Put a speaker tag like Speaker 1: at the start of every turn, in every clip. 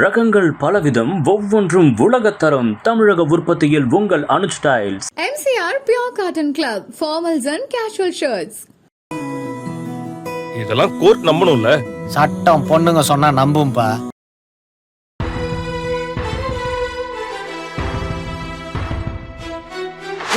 Speaker 1: ரகங்கள் பலவிதம் ஒவ்வொன்றும் உலகத்தரம் தமிழக உற்பத்தியில் உங்கள் Anu styles
Speaker 2: MCR Pure Cotton Club, formals and casual shirts.
Speaker 3: இதெல்லாம் கோர்ட் நம்பணும்ல.
Speaker 4: சட்டம் பொண்ணுங்க சொன்னா நம்பும்பா.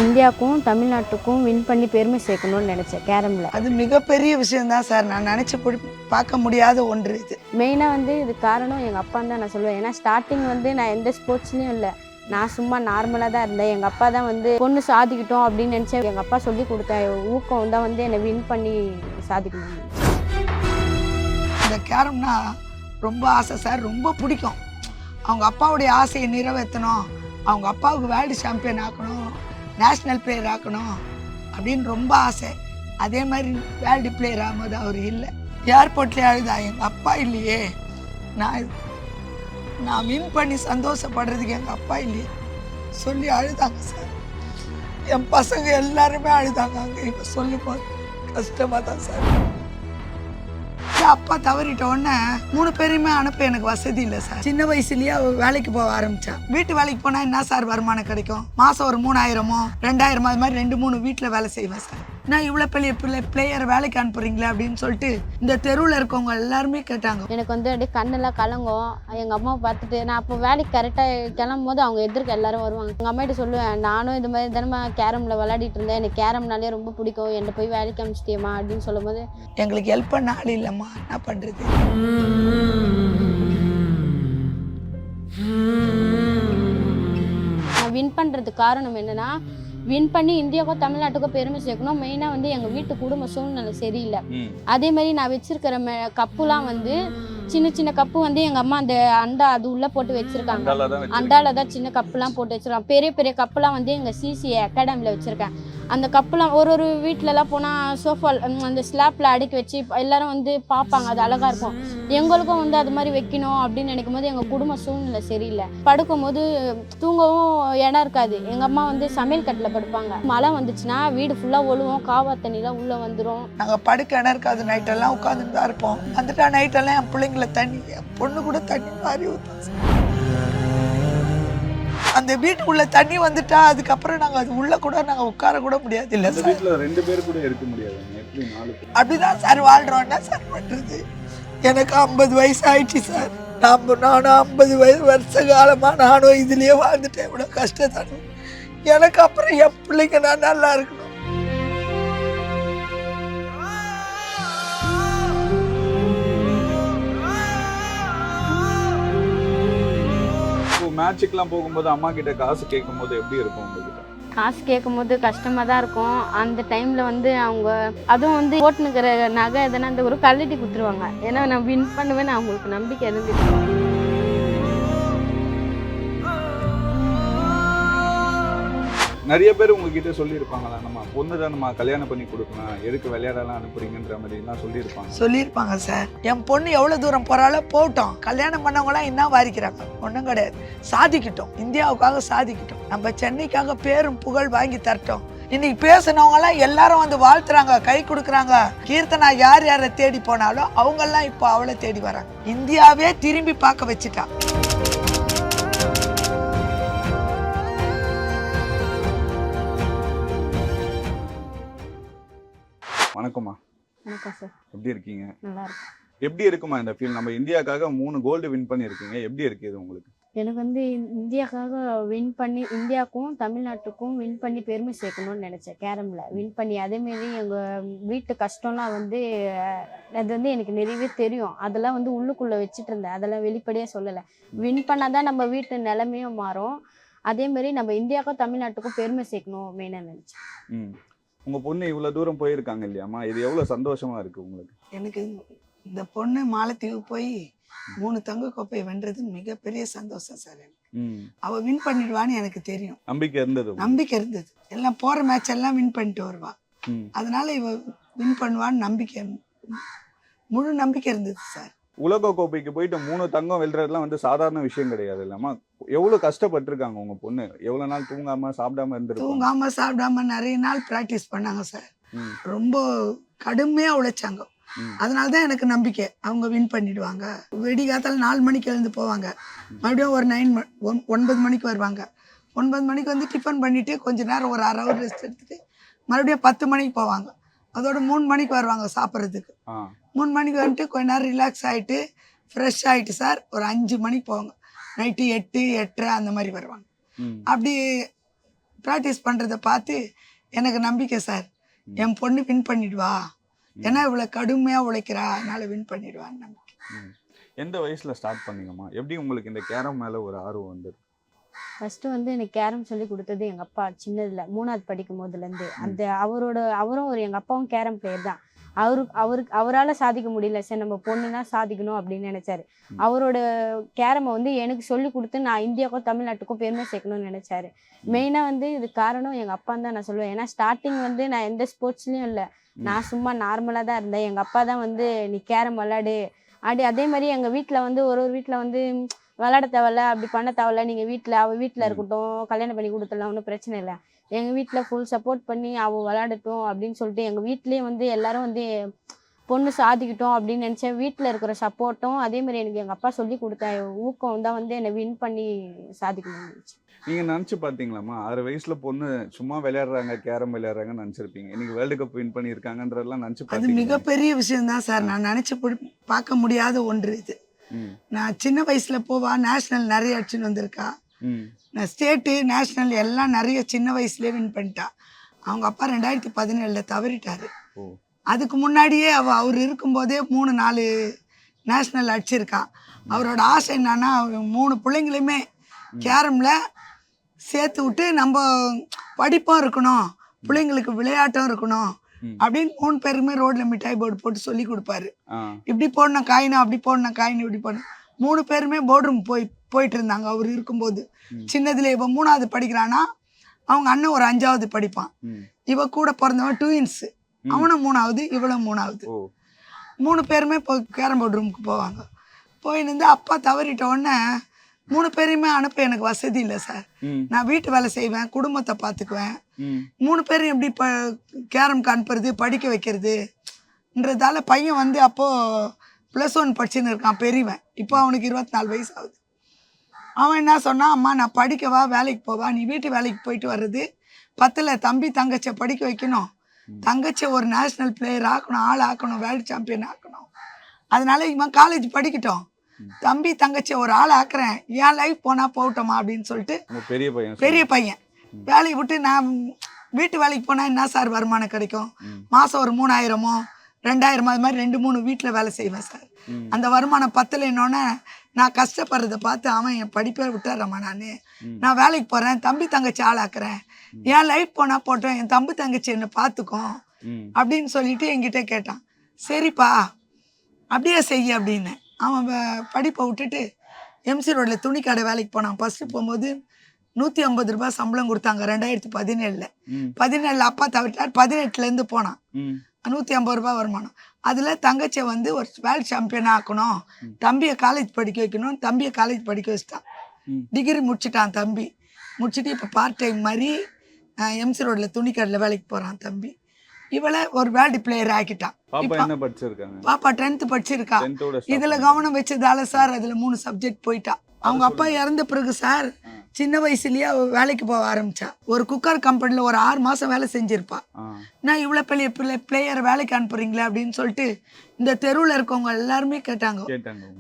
Speaker 5: இந்தியாவுக்கும் தமிழ்நாட்டுக்கும் வின் பண்ணி பெருமை சேர்க்கணும்னு நினச்சேன் கேரமில்
Speaker 6: அது மிகப்பெரிய விஷயம்தான் சார். நான் நினச்சி பிடி பார்க்க முடியாத ஒன்று இது.
Speaker 5: மெயினாக வந்து இது காரணம் எங்கள் அப்பான்னு தான் நான் சொல்லுவேன். ஏன்னா ஸ்டார்டிங் வந்து நான் எந்த ஸ்போர்ட்ஸ்லையும் இல்லை. நான் சும்மா நார்மலாக தான் இருந்தேன். எங்கள் அப்பா தான் வந்து பொண்ணு சாதிக்கிட்டோம் அப்படின்னு நினச்சேன். எங்கள் அப்பா சொல்லி கொடுத்த ஊக்கம் தான் வந்து என்னை வின் பண்ணி சாதிக்கணும்
Speaker 6: இந்த கேரம்னா ரொம்ப ஆசை சார். ரொம்ப பிடிக்கும். அவங்க அப்பாவுடைய ஆசையை நிறைவேற்றணும். அவங்க அப்பாவுக்கு வேர்ல்டு சாம்பியன் ஆக்கணும். நேஷ்னல் பிளேயர் ஆக்கணும் அப்படின்னு ரொம்ப ஆசை. அதே மாதிரி வேர்ல்டு பிளேயர் ஆகும்போது அவர் இல்லை. ஏர்போர்ட்லேயே அழுதா எங்கள் அப்பா இல்லையே. நான் நான் வின் பண்ணி சந்தோஷப்படுறதுக்கு எங்கள் அப்பா இல்லையே. சொல்லி அழுதாங்க சார். என் பசங்க எல்லாருமே அழுதாங்க. அங்கே இப்போ சொல்லும் கஷ்டமாக தான் சார். அப்பா தவறிட்ட உடனே மூணு பேரையுமே அனுப்ப எனக்கு வசதி இல்லை சார். சின்ன வயசுலயே அவ வேலைக்கு போக ஆரம்பிச்சா. வீட்டு வேலைக்கு போனா என்ன சார் வருமானம் கிடைக்கும்? மாசம் ஒரு மூணாயிரமோ ரெண்டாயிரமோ அது மாதிரி ரெண்டு மூணு வீட்டில் வேலை செய்வேன் சார். நான் இவ்வளோ பெரிய பிள்ளை பிளேயர் வேலைக்கு அனுப்புறீங்களே அப்படின்னு சொல்லிட்டு இந்த தெருவில் இருக்கவங்க எல்லாருமே கேட்டாங்க.
Speaker 5: எனக்கு வந்து அப்படியே கண்ணெல்லாம் கலங்கும். எங்கள் அம்மாவை பார்த்துட்டு நான் அப்போ வேலைக்கு கரெக்டாக கிளம்பும் போது அவங்க எதிர்க்க எல்லாரும் வருவாங்க. எங்கள் அம்மாகிட்ட சொல்லுவேன் நானும் இது மாதிரி தினமா கேரமில் விளையாடிட்டு இருந்தேன். எனக்கு கேரம்னாலே ரொம்ப பிடிக்கும். என்னை போய் வேலைக்கு அனுப்பிச்சிட்டியம்மா அப்படின்னு சொல்லும்போது
Speaker 6: எங்களுக்கு ஹெல்ப் பண்ண ஆள் இல்லைம்மா. என்ன பண்ணுறது
Speaker 5: நான் வின் பண்ணுறதுக்கு காரணம் என்னன்னா வின் பண்ணி இந்தியாவுக்கும் தமிழ்நாட்டுக்கும் பெருமை சேர்க்கணும். மெயினாக வந்து எங்கள் வீட்டு குடும்ப சூழ்நிலை சரியில்லை. அதே மாதிரி நான் வச்சிருக்கிற கப்புலாம் வந்து சின்ன சின்ன கப்பு வந்து எங்கள் அம்மா அந்த அண்டா அது உள்ளே போட்டு வச்சிருக்காங்க. அண்டால தான் சின்ன கப்புலாம் போட்டு வச்சிருக்காங்க. பெரிய பெரிய கப்புலாம் வந்து எங்கள் சிசி அகாடமியில் வச்சுருக்கேன். அந்த கப்புலாம் ஒரு ஒரு வீட்டிலலாம் போனால் சோஃபா அந்த ஸ்லாப்பில் அடுக்கி வச்சு எல்லாரும் வந்து பார்ப்பாங்க. அது அழகாக இருக்கும். எங்களுக்கும் வந்து அது மாதிரி வைக்கணும் அப்படின்னு நினைக்கும் போது எங்கள் குடும்ப சூழ்நிலை சரியில்லை. படுக்கும் போது தூங்கவும் இடம் இருக்காது. எங்கள் அம்மா வந்து சமையல் கட்டில் படுப்பாங்க. மழை வந்துச்சுன்னா வீடு ஃபுல்லாக ஒழுவும் காவா தண்ணிலாம் உள்ளே வந்துடும்
Speaker 6: நாங்கள் படுக்க இடம் இருக்காது. நைட்டெல்லாம் உட்காந்துட்டு தான் இருப்போம். வந்துட்டா நைட்டெல்லாம் என் பிள்ளைங்கள தண்ணி என் பொண்ணு கூட தண்ணி மாறி ஊற்றுச்சு அந்த வீட்டுக்குள்ள தண்ணி வந்துட்டா அதுக்கப்புறம் நாங்கள் அது உள்ள கூட நாங்கள் உட்கார கூட முடியாது இல்லை சார்.
Speaker 7: வீட்ல ரெண்டு பேர் கூட இருக்க முடியாது.
Speaker 6: அப்படிதான் சார் வாழ்றோம் என்ன சார் பண்றது. எனக்கு ஐம்பது வயசு ஆயிடுச்சு சார். நம்ம நானும் ஐம்பது வயசு வருஷ காலமா நானும் இதுலயே வாழ்ந்துட்டேன். இவ்வளோ கஷ்டத்தானே. எனக்கு அப்புறம் என் பிள்ளைங்க நான் நல்லா இருக்கணும்.
Speaker 7: இப்போ போகும்போது அம்மா கிட்ட காசு கேட்கும்போது எப்படி இருக்கும் உங்ககிட்ட?
Speaker 5: காசு கேட்கும்போது கஷ்டமாக தான் இருக்கும். அந்த டைமில் வந்து அவங்க அதுவும் வந்து ஓட்டுனுக்கிற நகை எதனா அந்த ஒரு கழட்டி கொடுத்துருவாங்க. ஏன்னா நான் வின் பண்ணுவேன்னு அவங்களுக்கு நம்பிக்கை இருந்துச்சு.
Speaker 7: நிறைய பேர் உங்ககிட்ட சொல்லியிருப்பாங்களா நம்ம பொண்ணு தான் நம்ம கல்யாணம் பண்ணி கொடுக்கலாம் எதுக்கு விளையாடலாம் அனுப்புறீங்கன்ற மாதிரி எல்லாம் சொல்லியிருப்பாங்க?
Speaker 6: சொல்லியிருப்பாங்க சார். என் பொண்ணு எவ்வளோ தூரம் போகிறாலோ போகட்டும். கல்யாணம் பண்ணவங்களாம் என்ன வாரிக்கிறாங்க? ஒன்றும் கிடையாது. சாதிக்கிட்டோம். இந்தியாவுக்காக சாதிக்கிட்டோம். நம்ம சென்னைக்காக பேரும் புகழ் வாங்கி தரட்டும். இன்னைக்கு பேசினவங்கலாம் எல்லாரும் வந்து வாழ்த்துறாங்க கை கொடுக்குறாங்க. கீர்த்தனா யார் யாரை தேடி போனாலும் அவங்கெல்லாம் இப்போ அவளை தேடி வராங்க. இந்தியாவே திரும்பி பார்க்க வச்சுட்டா.
Speaker 7: வணக்கம்மா.
Speaker 5: வணக்கம் சார்.
Speaker 7: எப்படி இருக்கீங்க?
Speaker 5: நல்லா இருக்கு
Speaker 7: எப்படி இருக்குமா இந்த ஃபீல் நம்ம இந்தியாக்காக மூணு கோல்டு வின் பண்ணியிருக்கீங்க. எப்படி இருக்கு இது உங்களுக்கு?
Speaker 5: எனக்கு வந்து இந்தியாக்காக வின் பண்ணி இந்தியாவுக்கும் தமிழ்நாட்டுக்கும் வின் பண்ணி பெருமை சேர்க்கணும்னு நினச்சேன். கேரமில் வின் பண்ணி அதேமாரி எங்கள் வீட்டு கஷ்டம்லாம் வந்து அது வந்து எனக்கு நிறையவே தெரியும். அதெல்லாம் வந்து உள்ளுக்குள்ளே வச்சுட்டு இருந்தேன். அதெல்லாம் வெளிப்படையாக சொல்லலை. வின் பண்ணால் தான் நம்ம வீட்டு நிலைமையும் மாறும். அதேமாரி நம்ம இந்தியாவுக்கும் தமிழ்நாட்டுக்கும் பெருமை சேர்க்கணும் மெயினாக நினச்சேன்.
Speaker 7: உங்க பொண்ணு இவ்வளவு தூரம் போயிருக்காங்க இல்லையாம்மா இது எவ்வளவு சந்தோஷமா இருக்கு உங்களுக்கு?
Speaker 6: எனக்கு இந்த பொண்ணு மாலத்தீவு போய் மூணு தங்க கோப்பையை வென்றது மிகப்பெரிய சந்தோஷம் சார் எனக்கு. அவ வின் பண்ணிடுவான்னு எனக்கு தெரியும்.
Speaker 7: நம்பிக்கை இருந்தது?
Speaker 6: நம்பிக்கை இருந்தது. எல்லாம் போற மேட்ச் எல்லாம் வின் பண்ணிட்டு வருவா. அதனால இவ வின் பண்ணுவான்னு நம்பிக்கை முழு நம்பிக்கை இருந்தது சார்.
Speaker 7: உலக கோப்பைக்கு போயிட்டு மூணு தங்கம் வெல்றதுலாம் வந்து சாதாரண விஷயம் கிடையாது இல்லாம எவ்வளவு கஷ்டப்பட்டிருக்காங்க உங்க பொண்ணு? எவ்வளவு நாள் தூங்காம சாப்பிடாம இருந்திருக்காங்க
Speaker 6: தூங்காம சாப்பிடாம நிறைய நாள் ப்ராக்டிஸ் பண்ணாங்க சார். ரொம்ப கடுமையா உழைச்சாங்க. அதனால தான் எனக்கு நம்பிக்கை. அவங்க வின் பண்ணிடுவாங்க. வெடிகாத்தால நாலு மணிக்கு எழுந்து போவாங்க. மறுபடியும் ஒரு நைன் ஒன் ஒன்பது மணிக்கு வருவாங்க. ஒன்பது மணிக்கு வந்து டிஃபன் பண்ணிவிட்டு கொஞ்ச நேரம் ஒரு அரை ஹவர் ரெஸ்ட் எடுத்துட்டு மறுபடியும் பத்து மணிக்கு போவாங்க. அதோட மூணு மணிக்கு வருவாங்க சாப்பிட்றதுக்கு. மூணு மணிக்கு வந்துட்டு கொஞ்ச நேரம் ரிலாக்ஸ் ஆகிட்டு ஃப்ரெஷ் ஆகிட்டு சார் ஒரு அஞ்சு மணிக்கு போவாங்க நைட்டு எட்டு எட்டரை அந்த மாதிரி வருவாங்க. அப்படி ப்ராக்டிஸ் பண்ணுறத பார்த்து எனக்கு நம்பிக்கை சார் என் பொண்ணு வின் பண்ணிடுவா. ஏன்னா இவ்வளோ கடுமையாக உழைக்கிறா. அதனால் வின் பண்ணிடுவான்னு நம்பிக்கை.
Speaker 7: எந்த வயசுல ஸ்டார்ட் பண்ணீங்கம்மா? எப்படி உங்களுக்கு இந்த கேரம் மேல ஒரு ஆர்வம் வந்தது?
Speaker 5: ஃபர்ஸ்ட் வந்து எனக்கு கேரம் சொல்லி கொடுத்தது எங்க அப்பா. சின்னதுல மூணாவது படிக்கும் போதுலேருந்து. அந்த அவரோட அவரும் ஒரு எங்க அப்பாவும் கேரம் பிளேயர் தான். அவருக்கு அவருக்கு அவரால் சாதிக்க முடியல. சரி நம்ம பொண்ணுனா சாதிக்கணும் அப்படின்னு நினைச்சாரு. அவரோட கேரமை வந்து எனக்கு சொல்லி கொடுத்து நான் இந்தியாவுக்கும் தமிழ்நாட்டுக்கும் பெருமை சேர்க்கணும்னு நினைச்சாரு. மெயினாக வந்து இது காரணம் எங்கள் அப்பா தான் நான் சொல்லுவேன். ஏன்னா ஸ்டார்டிங் வந்து நான் எந்த ஸ்போர்ட்ஸ்லையும் இல்லை. நான் சும்மா நார்மலாக தான் இருந்தேன். எங்கள் அப்பா தான் வந்து நீ கேரம் விளாடு. அப்படி அதே மாதிரி எங்கள் வீட்டில் வந்து ஒரு ஒரு வீட்டில் வந்து விளாட தேவையில்ல அப்படி பண்ண தேவையில்ல. நீங்கள் வீட்டில் அவள் வீட்டில். இருக்கட்டும் கல்யாணம் பண்ணி கொடுத்துடலாம் ஒன்றும் பிரச்சனை இல்லை. எங்கள் வீட்டில் ஃபுல் சப்போர்ட் பண்ணி அவள் விளாடட்டும் அப்படின்னு சொல்லிட்டு எங்கள் வீட்லேயும் வந்து எல்லாரும் வந்து பொண்ணு சாதிக்கட்டும் அப்படின்னு நினச்சேன் வீட்டில் இருக்கிற சப்போர்ட்டும் அதே மாதிரி எனக்கு எங்கள் அப்பா சொல்லி கொடுத்த ஊக்கம் தான் வந்து என்னை வின் பண்ணி சாதிக்கணும்னு நினச்சேன்.
Speaker 7: நீங்க நினைச்சு பாத்தீங்களாம்மா? ஆறு வயசுல பொண்ணு சும்மா விளையாடுறாங்க கேரம் விளையாடுறாங்கன்னு நினைச்சிருப்பீங்க. இன்னைக்கு வேர்ல்டு கப் வின் பண்ணியிருக்காங்கன்றதெல்லாம் நினைச்சு
Speaker 6: அது மிகப்பெரிய விஷயம்தான் சார். நான் நினச்சி பார்க்க முடியாத ஒன்று இது. நான் சின்ன வயசில் போவா நேஷ்னல் நிறைய அடிச்சுன்னு வந்திருக்கா. ஸ்டேட்டு நேஷ்னல் எல்லாம் நிறைய சின்ன வயசுலேயே வின் பண்ணிட்டா. அவங்க அப்பா ரெண்டாயிரத்தி பதினேழில் தவறிட்டாரு. அதுக்கு முன்னாடியே அவ அவர் இருக்கும்போதே மூணு நாலு நேஷ்னல் அடிச்சிருக்கா. அவரோட ஆசை என்னன்னா மூணு பிள்ளைங்களையுமே கேரமில் சேர்த்து விட்டு நம்ம படிப்பும் இருக்கணும் பிள்ளைங்களுக்கு விளையாட்டும் இருக்கணும். அப்படின்னு மூணு பேருக்குமே ரோட்ல மிட்டாய் போர்டு போட்டு சொல்லி கொடுப்பாரு. இப்படி போடணும் காயினும் அப்படி போடணும் காயின் இப்படி போடணும். மூணு பேருமே போர்டு ரூம் போய் போயிட்டு இருந்தாங்க அவர் இருக்கும்போது. சின்னதுல இப்போ மூணாவது படிக்கிறானா அவங்க அண்ணன் ஒரு அஞ்சாவது படிப்பான். இவ கூட பிறந்தவன் ட்வின்ஸு
Speaker 7: ம்.
Speaker 6: அவனும் மூணாவது இவளும் மூணாவது. மூணு பேருமே இப்போ கேரம் போர்டு ரூமுக்கு போவாங்க. போயின்னு அப்பா தவறிட்ட உடனே மூணு பேரையுமே அனுப்ப எனக்கு வசதி இல்லை சார். நான் வீட்டு வேலை செய்வேன் குடும்பத்தை பார்த்துக்குவேன் மூணு பேரும் எப்படி இப்போ கேரம்க்கு அனுப்புறது படிக்க வைக்கிறதுன்றதால பையன் வந்து அப்போது ப்ளஸ் ஒன் படிச்சுன்னு இருக்கான் பெரியவன். இப்போ அவனுக்கு இருபத்தி நாலு வயசு ஆகுது. அவன் என்ன சொன்னான் அம்மா நான் படிக்கவா வேலைக்கு போவா நீ வீட்டு வேலைக்கு போயிட்டு வர்றது. பத்தில் தம்பி தங்கச்சியை படிக்க வைக்கணும். தங்கச்சியை ஒரு நேஷ்னல் பிளேயர் ஆக்கணும் ஆள் ஆக்கணும் வேர்ல்டு சாம்பியன் ஆக்கணும். அதனால இவன் காலேஜ் படிக்கட்டும். தம்பி தங்கச்சியை ஒரு ஆள் ஆக்குறேன். என் லைஃப் போனால் போகட்டுமா? அப்படின்னு சொல்லிட்டு
Speaker 7: பெரிய பையன்
Speaker 6: பெரிய பையன். வேலையை விட்டு நான் வீட்டு வேலைக்கு போனால் என்ன சார் வருமானம் கிடைக்கும். மாதம் ஒரு மூணாயிரமோ ரெண்டாயிரமோ அது மாதிரி ரெண்டு மூணு வீட்டில் வேலை செய்வேன் சார். அந்த வருமானம் பத்தலைன்னொன்னே நான் கஷ்டப்படுறத பார்த்து அவன் என் படிப்பை விட்டுறேம்மா நான். நான் வேலைக்கு போகிறேன் தம்பி தங்கச்சி ஆளாக்குறேன். என் லைஃப் போனால் போட்டோம் என் தம்பி தங்கச்சி என்னை பார்த்துக்கும் அப்படின்னு சொல்லிட்டு என்கிட்ட கேட்டான். சரிப்பா அப்படியே செய்ய அப்படின்னு. அவன் படிப்பை விட்டுட்டு எம்சி ரோட்டில் துணி கடை வேலைக்கு போனான். ஃபஸ்ட்டு போகும்போது நூற்றி ஐம்பது ரூபாய் சம்பளம் கொடுத்தாங்க ரெண்டாயிரத்தி பதினேழில். பதினேழில் அப்பா தவிர்த்தார் பதினெட்டுலேருந்து போனான். நூற்றி ஐம்பது ரூபாய் வருமானம். அதில் தங்கச்சியை வந்து ஒரு வேர்ல்ட் சாம்பியன் ஆக்கணும். தம்பியை காலேஜ் படிக்க வைக்கணும். தம்பியை காலேஜ் படிக்க வச்சுட்டான். டிகிரி முடிச்சிட்டான் தம்பி. முடிச்சுட்டு இப்போ பார்ட் டைம் மாதிரி எம்சி ரோட்டில் துணிக்கடையில் வேலைக்கு போகிறான் தம்பி. இவளை ஒரு வேர்ல்டு பிளேயர் ஆக்கிட்டான்.
Speaker 7: பாப்பா
Speaker 6: டென்த்து படிச்சிருக்கா. இதில் கவனம் வச்சதால சார் அதில் மூணு சப்ஜெக்ட் போயிட்டா. அவங்க அப்பா இறந்த பிறகு சார் சின்ன வயசுலயே அவ வேலைக்கு போக ஆரம்பிச்சா. ஒரு குக்கர் கம்பெனியில் ஒரு ஆறு மாதம் வேலை செஞ்சிருப்பா. நான் இவ்வளோ பெரிய பிள்ளை பிளேயர் வேலைக்கு அனுப்புறீங்களே அப்படின்னு சொல்லிட்டு இந்த தெருவில் இருக்கவங்க எல்லாருமே கேட்டாங்க.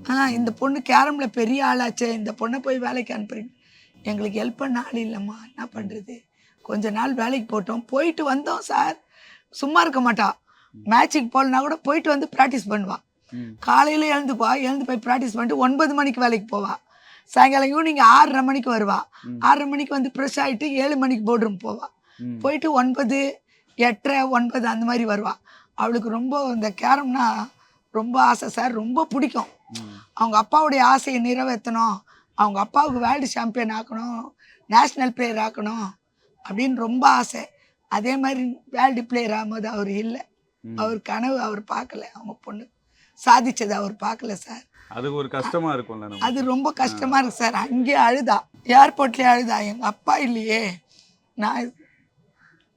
Speaker 6: ஆ இந்த பொண்ணு கேரம்ல பெரிய ஆளாச்சே இந்த பொண்ணை போய் வேலைக்கு அனுப்புறீங்க. எங்களுக்கு ஹெல்ப் பண்ண ஆள் இல்லைம்மா. என்ன பண்ணுறது கொஞ்ச நாள் வேலைக்கு போட்டோம். போயிட்டு வந்தோம் சார் சும்மா இருக்க மாட்டா. மேட்சுக்கு போகலனா கூட போயிட்டு வந்து ப்ராக்டிஸ் பண்ணுவா.
Speaker 7: ம்.
Speaker 6: காலையில் எழுந்துப்பா எழுந்து போய் ப்ராக்டிஸ் பண்ணிட்டு ஒன்பது மணிக்கு வேலைக்கு போவா. சாயங்காலம் ஈவினிங் ஆறரை மணிக்கு வருவா. ஆறரை மணிக்கு வந்து ஃப்ரெஷ் ஆகிட்டு ஏழு மணிக்கு போர்ட் ரூம் போவா போயிட்டு ஒன்பது எட்டரை ஒன்பது அந்த மாதிரி வருவா. அவளுக்கு ரொம்ப இந்த கேரம்னா ரொம்ப ஆசை சார் ரொம்ப பிடிக்கும். அவங்க அப்பாவுடைய ஆசையை நிறைவேற்றணும். அவங்க அப்பாவுக்கு வேர்ல்டு சாம்பியன் ஆக்கணும் நேஷ்னல் பிளேயர் ஆக்கணும் அப்படின்னு ரொம்ப ஆசை. அதே மாதிரி வேர்ல்டு பிளேயர் ஆகும்போது அவர் இல்லை. அவர் கனவு அவர் பார்க்கல. அவங்க பொண்ணு சாதிச்சதை அவர் பார்க்கல சார்.
Speaker 7: அதுக்கு ஒரு கஷ்டமா இருக்கும்ல
Speaker 6: அது ரொம்ப கஷ்டமா இருக்கு சார். அங்கேயே அழுதா. ஏர்போர்ட்லேயே அழுதா. எங்கள் அப்பா இல்லையே. நான்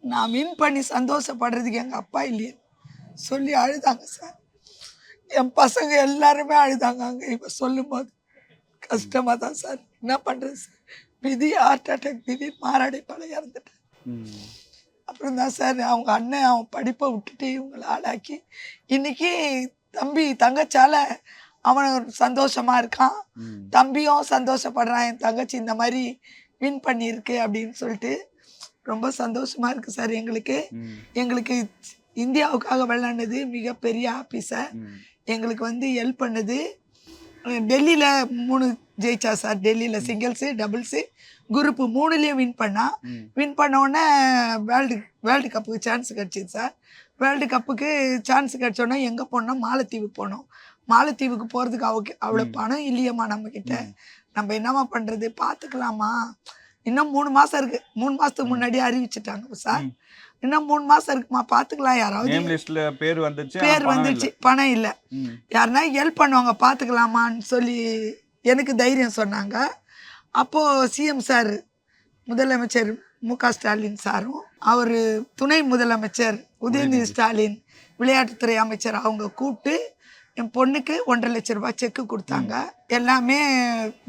Speaker 6: நான் வின் பண்ணி சந்தோஷப்படுறதுக்கு எங்கள் அப்பா இல்லையே. சொல்லி அழுதாங்க சார். என் பசங்க எல்லாருமே அழுதாங்க அங்கே. இப்போ சொல்லும்போது கஷ்டமாக தான் சார். என்ன பண்ணுறது சார்? விதி ஹார்ட் அட்டாக் திடீர் மாராடை பழைய இறந்துட்டேன்.
Speaker 7: ம்.
Speaker 6: அப்புறம் தான் சார் அவங்க அண்ணன் அவன் படிப்பை விட்டுட்டு இவங்களை ஆளாக்கி இன்னைக்கு தம்பி தங்கச்சால அவன் சந்தோஷமா இருக்கான். தம்பியும் சந்தோஷப்படுறான். என் தங்கச்சி இந்த மாதிரி வின் பண்ணியிருக்கு அப்படின்னு சொல்லிட்டு ரொம்ப சந்தோஷமா இருக்கு சார் எங்களுக்கு. எங்களுக்கு இந்தியாவுக்காக விளையாண்டது மிகப்பெரிய ஹாப்பி சார். எங்களுக்கு வந்து ஹெல்ப் பண்ணது டெல்லியில் மூணு ஜெயிச்சா சார் டெல்லியில் சிங்கிள்ஸு டபுள்ஸு குரூப்பு மூணுலேயும் வின் பண்ணா. வின் பண்ண உடனே வேர்ல்டு வேர்ல்டு கப்புக்கு சான்ஸ் கிடச்சிது சார் வேர்ல்டு கப்புக்கு சான்ஸ் கிடச்சோன்னே எங்கே போனோம்? மாலத்தீவு போனோம். மாலத்தீவுக்கு போகிறதுக்கு அவ அவ்வளோ. பணம் இல்லையம்மா நம்மக்கிட்ட
Speaker 7: ம்.
Speaker 6: நம்ம என்னம்மா பண்ணுறது பார்த்துக்கலாமா இன்னும் மூணு மாதம் இருக்குது மூணு மாதத்துக்கு முன்னாடியே அறிவிச்சிட்டாங்க சார். இன்னும் மூணு மாதம் இருக்குமா? பார்த்துக்கலாம் யாராவது.
Speaker 7: பேர் வந்துச்சு
Speaker 6: பேர்
Speaker 7: இல்ல.
Speaker 6: பணம் இல்லை. யாருன்னா ஹெல்ப் பண்ணுவாங்க பார்த்துக்கலாமான்னு சொல்லி எனக்கு தைரியம் சொன்னாங்க. அப்போது சிஎம் சார் முதலமைச்சர் மு க ஸ்டாலின் சாரும் அவர் துணை முதலமைச்சர் உதயநிதி. ஸ்டாலின் விளையாட்டுத்துறை அமைச்சர் அவங்க கூப்பிட்டு என் பொண்ணுக்கு ஒன்றரை லட்ச ரூபாய் செக்கு கொடுத்தாங்க. எல்லாமே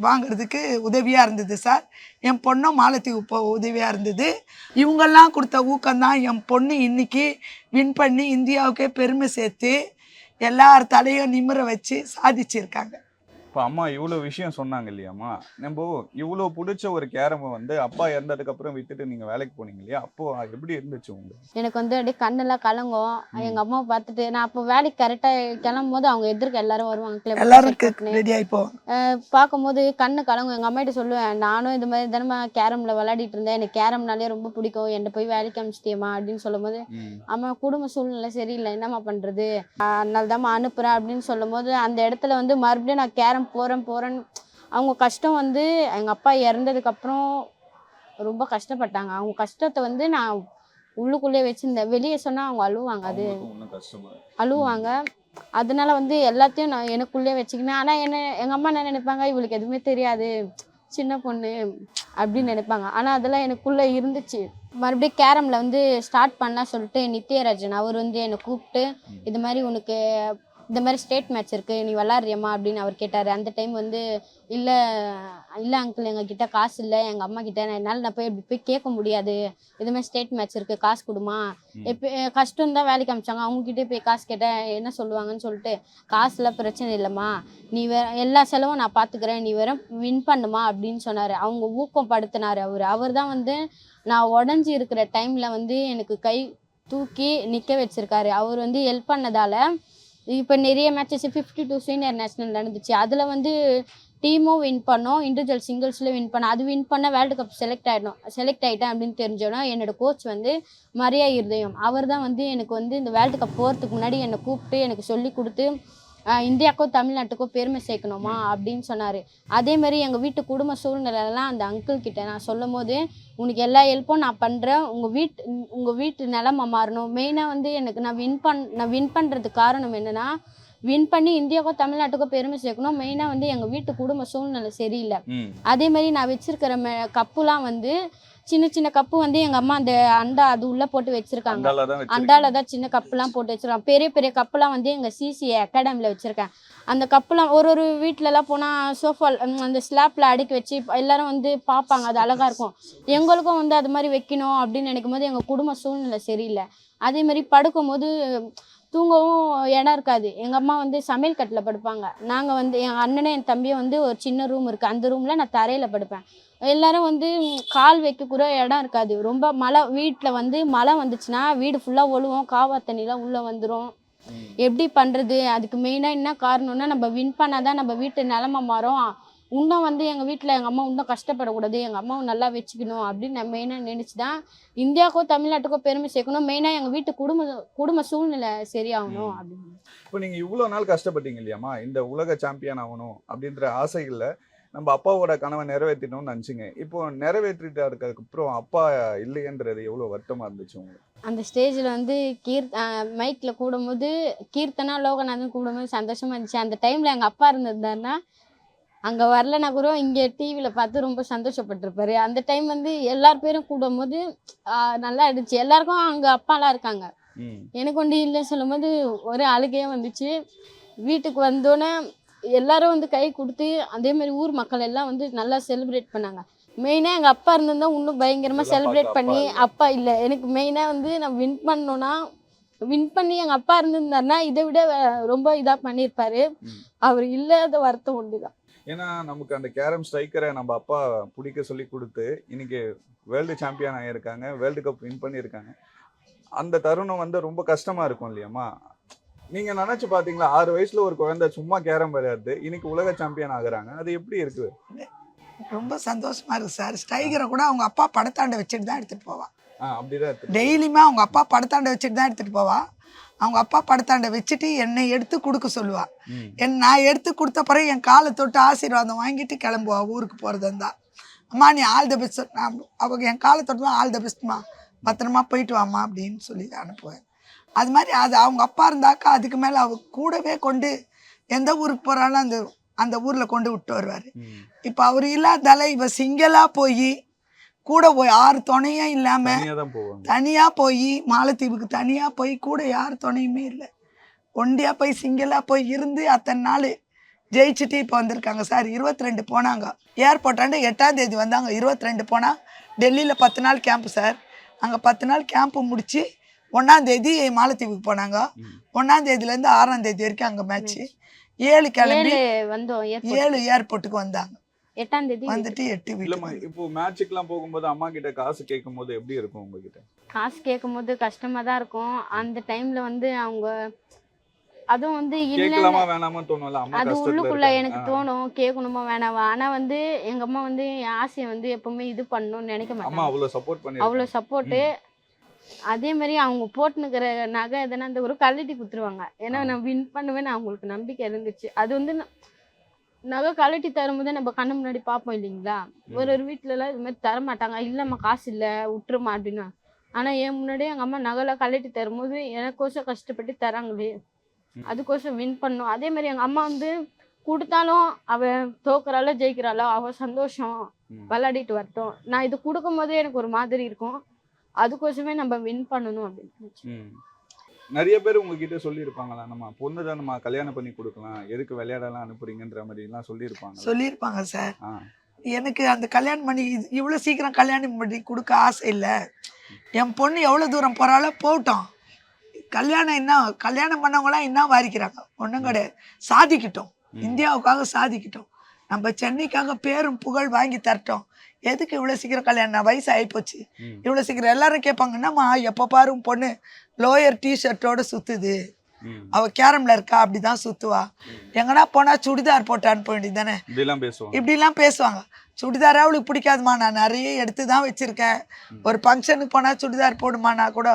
Speaker 6: வாங்குறதுக்கு உதவியாக இருந்தது சார். என் பொண்ணும் மாலத்தீவு போ உதவியாக இருந்தது. இவங்கெல்லாம் கொடுத்த ஊக்கம்தான் என் பொண்ணு இன்னைக்கு வின் பண்ணி இந்தியாவுக்கே பெருமை சேர்த்து எல்லார் தலையும் நிமிர வச்சு சாதிச்சிருக்காங்க.
Speaker 7: இப்ப அம்மா இவ்வளவு விஷயம் சொன்னாங்க இல்லையாம்மா? நம்ம இவ்வளவு பிடிச்ச ஒரு கேரமை வந்து அப்பா இறந்ததுக்கு அப்புறம் வித்துட்டு நீங்க வேலைக்கு போனீங்க இல்லையா? அப்போ எப்படி இருந்துச்சு உங்களுக்கு?
Speaker 5: எனக்கு வந்து அப்படியே கண்ணெல்லாம் கலங்கும்.
Speaker 7: ம்.
Speaker 5: எங்க அம்மாவை பார்த்துட்டு நான் அப்போ வேலைக்கு கரெக்டா கிளம்பும் போது அவங்க எதிர்க்க எல்லாரும் வருவாங்க.
Speaker 6: எல்லாரும்
Speaker 5: பார்க்கும்போது கண்ணு கலங்கும். எங்கள் அம்மாட்ட சொல்லுவேன் நானும் இது மாதிரி தினமும் கேரமில் விளையாடிட்டு இருந்தேன். எனக்கு கேரம்னாலே ரொம்ப பிடிக்கும். என்னை போய் வேலைக்கு அனுப்பிச்சிட்டியம்மா அப்படின்னு சொல்லும்போது. அம்மா குடும்ப சூழ்நிலை சரியில்லை. என்னம்மா பண்ணுறது அதனால தான்மா அனுப்புகிறேன் அப்படின்னு சொல்லும்போது அந்த இடத்துல வந்து மறுபடியும் நான் கேரம் போகிறேன் போகிறேன்னு அவங்க கஷ்டம் வந்து எங்கள் அப்பா இறந்ததுக்கப்புறம் ரொம்ப கஷ்டப்பட்டாங்க. அவங்க கஷ்டத்தை வந்து நான் உள்ளுக்குள்ளே வச்சுருந்தேன். வெளியே சொன்னால் அவங்க அழுவாங்க அது. அழுவாங்க. அதனால வந்து எல்லாத்தையும் நான் எனக்குள்ளே வச்சுக்கினேன். ஆனால் என்ன எங்கள் அம்மா என்ன நினைப்பாங்க? இவளுக்கு எதுவுமே தெரியாது. சின்ன பொண்ணு அப்படின்னு நினைப்பாங்க. ஆனால் அதெல்லாம் எனக்குள்ளே இருந்துச்சு. மறுபடியும் கேரமில் வந்து ஸ்டார்ட் பண்ணலாம் சொல்லிட்டு நித்யராஜன் அவர் வந்து என்னை கூப்பிட்டு இது மாதிரி உனக்கு இந்த மாதிரி ஸ்டேட் மேட்ச் இருக்குது நீ விளாட்றியம்மா அப்படின்னு அவர் கேட்டார். அந்த டைம் வந்து இல்லை இல்லை அங்கிள் எங்ககிட்ட காசு இல்லை எங்கள் அம்மா கிட்ட நான் என்னால் நான் போய் இப்படி போய் கேட்க முடியாது. இது மாதிரி ஸ்டேட் மேட்ச் இருக்குது காசு கொடுமா. எப்போ கஷ்டம் தான் வேலைக்கு அமிச்சாங்க அவங்ககிட்டே போய் காசு கேட்டேன் என்ன சொல்லுவாங்கன்னு சொல்லிட்டு காசுலாம் பிரச்சனை இல்லைம்மா. நீ வேற எல்லா செலவும் நான் பார்த்துக்கிறேன் நீ வேற வின் பண்ணுமா அப்படின்னு சொன்னார். அவங்க ஊக்கம் படுத்தினார் அவர். அவர் தான் வந்து நான் உடஞ்சி இருக்கிற டைமில் வந்து எனக்கு கை தூக்கி நிற்க வச்சிருக்காரு. அவர் வந்து ஹெல்ப் பண்ணதால இப்போ நிறைய matches fifty two senior national நடந்துச்சு. அதில் வந்து டீமும் வின் பண்ணோம் இண்டிவிஜுவல் சிங்கிள்ஸில் வின் பண்ணோம். அது வின் பண்ண வேர்ல்டு கப் செலக்ட் ஆகிடும் செலக்ட் ஆகிட்டேன் அப்படின்னு தெரிஞ்சோன்னா என்னோட கோச் வந்து மரியா இருதயம். அவர் தான் வந்து எனக்கு வந்து இந்த வேர்ல்டு கப் போகிறதுக்கு முன்னாடி என்னை கூப்பிட்டு எனக்கு சொல்லி கொடுத்து இந்தியாவுக்கும் தமிழ்நாட்டுக்கும் பெருமை சேர்க்கணுமா அப்படின்னு சொன்னார். அதே மாதிரி எங்கள் வீட்டு குடும்ப சூழ்நிலையெல்லாம் அந்த அங்கிள் கிட்ட நான் சொல்லும் போது உனக்கு எல்லா ஹெல்ப்பும் நான் பண்ணுறேன் உங்கள் வீட்டு உங்கள் வீட்டு நிலமை மாறணும். மெயினாக வந்து எனக்கு நான் வின் பண் நான் வின் பண்ணுறதுக்கு காரணம் என்னென்னா வின் பண்ணி இந்தியாவுக்கும் தமிழ்நாட்டுக்கும் பெருமை சேர்க்கணும். மெயினாக வந்து எங்கள் வீட்டு குடும்ப சூழ்நிலை சரியில்லை. அதே மாதிரி நான் வச்சிருக்கிற மெ கப்புலாம் வந்து சின்ன சின்ன கப்பு வந்து எங்கள் அம்மா அந்த அண்டா அது உள்ளே போட்டு வச்சிருக்காங்க.
Speaker 7: அண்டால தான் வச்சிருக்கீங்க.
Speaker 5: சின்ன கப்புலாம் போட்டு வச்சிருக்கேன் பெரிய பெரிய கப்புலாம் வந்து எங்கள் சிசி அகாடமியில் வச்சுருக்கேன். அந்த கப்புலாம் ஒரு ஒரு வீட்டிலலாம் போனால் சோஃபா அந்த ஸ்லாப்பில் அடுக்கி வச்சு எல்லாரும் வந்து பார்ப்பாங்க. அது அழகாக இருக்கும். எங்களுக்கும் வந்து அது மாதிரி வைக்கணும் அப்படின்னு நினைக்கும் போது எங்கள் குடும்ப சூழ்நிலை சரியில்லை. அதே மாதிரி படுக்கும்போது தூங்கவும் இடம் இருக்காது. எங்கள் அம்மா வந்து சமையல் கட்டில் படுப்பாங்க. நாங்கள் வந்து என் அண்ணனும் என் தம்பியும் வந்து ஒரு சின்ன ரூம் இருக்குது அந்த ரூமில் நான் தரையில் படுப்பேன். எல்லாரும் வந்து கால் வைக்க கூட இடம் இருக்காது. ரொம்ப மழை வீட்டில் வந்து மழை வந்துச்சுன்னா வீடு ஃபுல்லாக ஒழுவும் காவா தண்ணிலாம் உள்ளே வந்துடும். எப்படி பண்ணுறது அதுக்கு மெயினாக என்ன காரணம்னா நம்ம வின் பண்ணால் தான் நம்ம வீட்டு நிலமை மாறும். இன்னும் வந்து எங்கள் வீட்டில் எங்கள் அம்மா இன்னும் கஷ்டப்படக்கூடாது. எங்கள் அம்மாவை நல்லா வச்சுக்கணும் அப்படின்னு நான் மெயினாக நினச்சி தான் இந்தியாவுக்கோ தமிழ்நாட்டுக்கோ பெருமை சேர்க்கணும். மெயினாக எங்கள் வீட்டு குடும்ப குடும்ப சூழ்நிலை சரியாகணும். அப்படின்னு.
Speaker 7: இப்போ நீங்க இவ்வளவு நாள் கஷ்டப்பட்டீங்க இல்லையாம்மா? இந்த உலக சாம்பியன் ஆகணும் அப்படின்ற ஆசைகள்ல நம்ம அப்பாவோட கனவை நிறைவேற்றிட்டோம்னு நினைச்சீங்க. இப்போ நிறைவேற்றிட்டா இருக்கிறதுக்கு அப்புறம் அப்பா இல்லையன்றது எவ்வளவு வருத்தமா இருந்துச்சு உங்களுக்கு?
Speaker 5: அந்த ஸ்டேஜில் வந்து கீர் மைக்கில் கூடும்போது கீர்த்தனா லோகநாதன் கூடும்போது சந்தோஷமா இருந்துச்சு. அந்த டைமில் எங்கள் அப்பா இருந்திருந்தாருன்னா அங்கே வரலனா கூட இங்கே டிவியில் பார்த்து ரொம்ப சந்தோஷப்பட்டிருப்பாரு. அந்த டைம் வந்து எல்லார் பேரும் கூடும்போது நல்லா இருந்துச்சு. எல்லாருக்கும் அங்கே அப்பாலாம் இருக்காங்க. எனக்கு ஒண்டி இல்லை சொல்லும்போது ஒரு அழுகையே வந்துச்சு. வீட்டுக்கு வந்தோன்னே எல்லாரும் வந்து கை கொடுத்து அதே மாதிரி ஊர் மக்கள் எல்லாம் வந்து நல்லா செலிப்ரேட் பண்ணாங்க. மெயினாக எங்கள் அப்பா இருந்திருந்தா இன்னும் பயங்கரமாக செலிப்ரேட் பண்ணி
Speaker 7: அப்பா
Speaker 5: இல்லை. எனக்கு மெயினாக வந்து நான் வின் பண்ணோன்னா வின் பண்ணி எங்கள் அப்பா இருந்திருந்தாருன்னா இதை விட ரொம்ப இதாக பண்ணியிருப்பாரு. அவர் இல்லாத வருத்தம் ஒன்று தான்
Speaker 7: ஏன்னா நமக்கு அந்த கேரம் ஸ்ட்ரைக்கரை நம்ம அப்பா பிடிக்க சொல்லி கொடுத்து இன்னைக்கு வேர்ல்டு சாம்பியன் ஆகியிருக்காங்க வேர்ல்டு கப் வின் பண்ணியிருக்காங்க. அந்த தருணம் வந்து ரொம்ப கஷ்டமா இருக்கும் இல்லையாம்மா? நீங்க நினைச்சு பாத்தீங்களா ஆறு வயசுல ஒரு குழந்தை சும்மா கேரம் விளையாடுது இன்னைக்கு உலக சாம்பியன் ஆகுறாங்க. அது எப்படி இருக்கு?
Speaker 6: ரொம்ப சந்தோஷமா இருக்கு சார். ஸ்டைகரை கூட அவங்க அப்பா படத்தாண்டை வச்சுட்டு தான் எடுத்துட்டு போவா.
Speaker 7: அப்படிதான்
Speaker 6: டெய்லியுமே அவங்க அப்பா படத்தாண்டை வச்சுட்டு தான் எடுத்துட்டு போவா. அவங்க அப்பா படத்தாண்டை வச்சுட்டு என்னை எடுத்து கொடுக்க சொல்லுவா. என் நான் எடுத்து கொடுத்த பிறகு என் காலை தொட்டு ஆசீர்வாதம் வாங்கிட்டு கிளம்புவா ஊருக்கு போகிறது இருந்தா அம்மா நீ ஆல் த பெஸ்ட் நான் அவங்க என் காலை தொட்டு ஆல் த பெஸ்ட்மா பத்திரமா போயிட்டு வாம்மா அப்படின்னு சொல்லி அனுப்புவேன். அது மாதிரி அது அவங்க அப்பா இருந்தாக்கா அதுக்கு மேலே அவ கூடவே கொண்டு எந்த ஊருக்கு போகிறாலும் அந்த அந்த ஊரில் கொண்டு விட்டு வருவார். இப்போ அவர் இல்லாதால இவ சிங்கிளாக போய் கூட போய் யார் துணையும் இல்லாமல் தனியாக போய் மாலத்தீவுக்கு தனியாக போய் கூட யார் துணையுமே இல்லை. ஒண்டியாக போய் சிங்கிளாக போய் இருந்து அத்தனை நாள் ஜெயிச்சுட்டு இப்போ வந்திருக்காங்க. சார் இருபத்தி ரெண்டு போனாங்க ஏர்போர்ட்டாண்டு எட்டாம் தேதி வந்தாங்க. இருபத்தி ரெண்டு போனால் டெல்லியில் பத்து நாள் கேம்ப்பு சார். அங்கே பத்து நாள் கேம்ப்பு முடித்து ஒன்றாந்தேதி மாலத்தீவுக்கு போனாங்க. ஒன்றாந்தேதியிலேருந்து ஆறாம் தேதி வரைக்கும் அங்கே மேட்ச்சு ஏழு கிளம்பி
Speaker 5: ஏழு வந்தோம்
Speaker 6: ஏழு ஏர்போர்ட்டுக்கு வந்தாங்க.
Speaker 5: எட்டாம் தேதி
Speaker 6: வந்துட்டு எட்டு
Speaker 7: இல்லம்மா இப்போ மேட்சுக்கெல்லாம் போகும்போது அம்மா கிட்ட காசு கேட்கும் போது எப்படி இருக்கும் உங்ககிட்ட?
Speaker 5: காசு கேட்கும்போது கஷ்டமா தான் இருக்கும். அந்த டைம்ல வந்து அவங்க அதுவும் வந்து இல்லை
Speaker 7: கேட்கலாமா வேணாமா தோணும்ல? அம்மா
Speaker 5: அது உள்ளுக்குள்ள. எனக்கு. தோணும் கேட்கணுமா வேணாவா? ஆனா வந்து எங்க அம்மா வந்து என் ஆசையை வந்து எப்பவுமே இது பண்ணணும்னு நினைக்க
Speaker 7: அம்மா
Speaker 5: மாட்டாங்க.
Speaker 7: அவ்வளவு சப்போர்ட் பண்ணி
Speaker 5: அவ்வளோ சப்போர்ட்டு அதே மாதிரி அவங்க போட்டுனுக்கிற நகை எதனா அந்த ஒரு கழட்டி குத்துருவாங்க ஏன்னா நான் வின் பண்ணுவேன்னு அவங்களுக்கு நம்பிக்கை இருந்துச்சு. அது வந்து நகை கழட்டி தரும்போது நம்ம கண்ணு முன்னாடி பார்ப்போம் இல்லைங்களா? ஒரு ஒரு வீட்டுலலாம் இது மாதிரி தர மாட்டாங்க இல்லைம்மா காசு இல்லை விட்டுருமா அப்படின்னு. ஆனால் என் முன்னாடியே எங்கள் அம்மா நகைலாம் கழட்டி தரும்போது எனக்கோசம் கஷ்டப்பட்டு தராங்களே. அதுக்கோசம் வின் பண்ணோம். அதே மாதிரி எங்கள் அம்மா வந்து கொடுத்தாலும் அவ தோக்குறாளோ ஜெயிக்கிறாளோ அவ சந்தோஷம். விளையாடிட்டு வரட்டும். நான் இது கொடுக்கும் போதே எனக்கு ஒரு மாதிரி இருக்கும். அதுக்கோசமே நம்ம வின் பண்ணணும் அப்படின்னு.
Speaker 7: நிறைய பேர் உங்ககிட்ட சொல்லியிருப்பாங்களா நம்ம பொண்ணு தான் நம்ம கல்யாணம் பண்ணி கொடுக்கலாம் எதுக்கு விளையாடலாம் அனுப்புறீங்கன்ற மாதிரி எல்லாம் சொல்லியிருப்பாங்க
Speaker 6: சொல்லியிருப்பாங்க சார் எனக்கு அந்த கல்யாணம் பண்ணி இது- இவ்வளோ சீக்கிரம் கல்யாணம் பண்ணி கொடுக்க ஆசை இல்லை. என் பொண்ணு எவ்வளோ தூரம் போகிறாலோ போகட்டும். கல்யாணம் என்ன கல்யாணம் பண்ணவங்களாம் என்ன வாரிக்கிறாங்க? ஒன்றும் கிடையாது. சாதிக்கட்டும். இந்தியாவுக்காக சாதிக்கட்டும். நம்ம சென்னைக்காக பேரும் புகழ் வாங்கி தரட்டும். எதுக்கு இவ்வளோ சீக்கிரம் கல்யாணம்? வயசு ஆகிப்போச்சு. இவ்வளோ சீக்கிரம் எல்லாரும் கேட்பாங்க என்னம்மா எப்போ பாரு பொண்ணு லோயர் டிஷர்ட்டோட சுற்றுது
Speaker 7: ம்.
Speaker 6: அவ கேரம்ல இருக்கா? அப்படிதான் சுத்துவா. எங்கனா போனா சுடிதார் போட்டு அனுப்ப வேண்டியது தானே
Speaker 7: இப்படிலாம் பேசுவாங்க.
Speaker 6: சுடிதாரே அவளுக்கு பிடிக்காதுமா நான் நிறைய எடுத்து தான் வச்சிருக்கேன். ஒரு ஃபங்க்ஷனுக்கு போனால் சுடிதார் போடுமானா கூட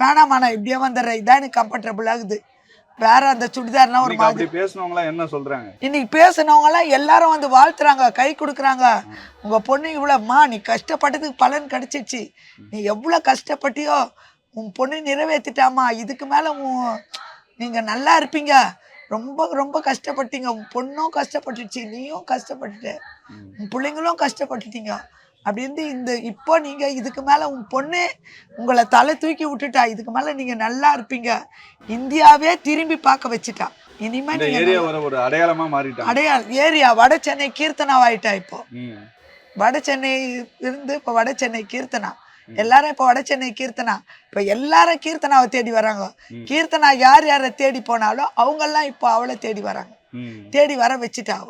Speaker 6: வேணாம்மா நான் இப்படியே வந்துடுறேன். இதான் எனக்கு கம்ஃபர்டபுள் ஆகுது. வேற அந்த சுடிதார்லாம் ஒரு மாதிரி.
Speaker 7: பேசுனவங்க என்ன சொல்றாங்க?
Speaker 6: இன்னைக்கு பேசுனவங்கலாம் எல்லாரும் வந்து வாழ்த்துறாங்க கை கொடுக்குறாங்க. உங்க பொண்ணு இவ்வளோம்மா நீ கஷ்டப்பட்டதுக்கு பலன் கிடைச்சிச்சு. நீ எவ்வளோ கஷ்டப்பட்டியோ உன் பொண்ணு நிறைவேற்றிட்டாமா இதுக்கு மேலே உன் நீங்கள் நல்லா இருப்பீங்க. ரொம்ப ரொம்ப கஷ்டப்பட்டீங்க. உன் பொண்ணும் கஷ்டப்பட்டுச்சு. நீயும் கஷ்டப்பட்டுட்ட. உன் பிள்ளைங்களும் கஷ்டப்பட்டுட்டீங்க. அப்படி இருந்து இந்த இப்போ நீங்கள் இதுக்கு மேலே உன் பொண்ணு உங்களை தலை தூக்கி விட்டுட்டா இதுக்கு மேலே நீங்கள் நல்லா இருப்பீங்க. இந்தியாவே திரும்பி பார்க்க வச்சுட்டா. இனிமே
Speaker 7: ஒரு அடையாளமா மாறிட்டாங்க.
Speaker 6: அடையாளம் ஏரியா வட சென்னை கீர்த்தனாவாயிட்டா இப்போ. வட சென்னை இருந்து இப்போ வட சென்னை கீர்த்தனா. எல்லாரும் இப்போ வட சென்னை கீர்த்தனா. இப்போ எல்லாரும் கீர்த்தனாவை தேடி வராங்க. கீர்த்தனா யார் யாரை தேடி போனாலும் அவங்கெல்லாம் இப்போ அவளை தேடி வராங்க. தேடி வர வச்சுட்டா அவ.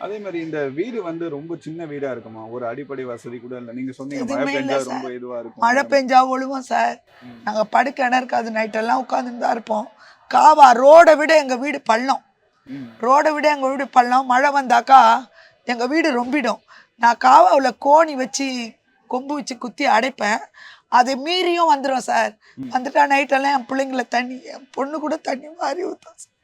Speaker 7: அதே மாதிரி இந்த வீடு வந்து ரொம்ப சின்ன வீடா இருக்குமா? ஒரு அடிப்படை வசதி கூட இல்ல. நீங்க சொன்னீங்க மழை பெஞ்சா. ரொம்ப இதுவா இருக்கும்.
Speaker 6: மழை பெஞ்சா ஒழுகும் சார்.
Speaker 7: ம்.
Speaker 6: நாங்கள் படுக்க இருக்காது. நைட்டெல்லாம் உட்காந்துட்டு தான் இருப்போம். காவா ரோடை விட எங்கள் வீடு பள்ளம். ரோடை விட எங்கள் வீடு பள்ளம். மழை வந்தாக்கா எங்கள் வீடு ரொம்பிடும். நான் காவாவில் கோணி வச்சு கொம்பு வச்சு குத்தி அடைப்பேன். அதை மீறியும் வந்துடும் சார். வந்துட்டா நைட்டெல்லாம் என் பிள்ளைங்கள தண்ணி என் பொண்ணு கூட தண்ணி வாரி ஊற்றும் சார்.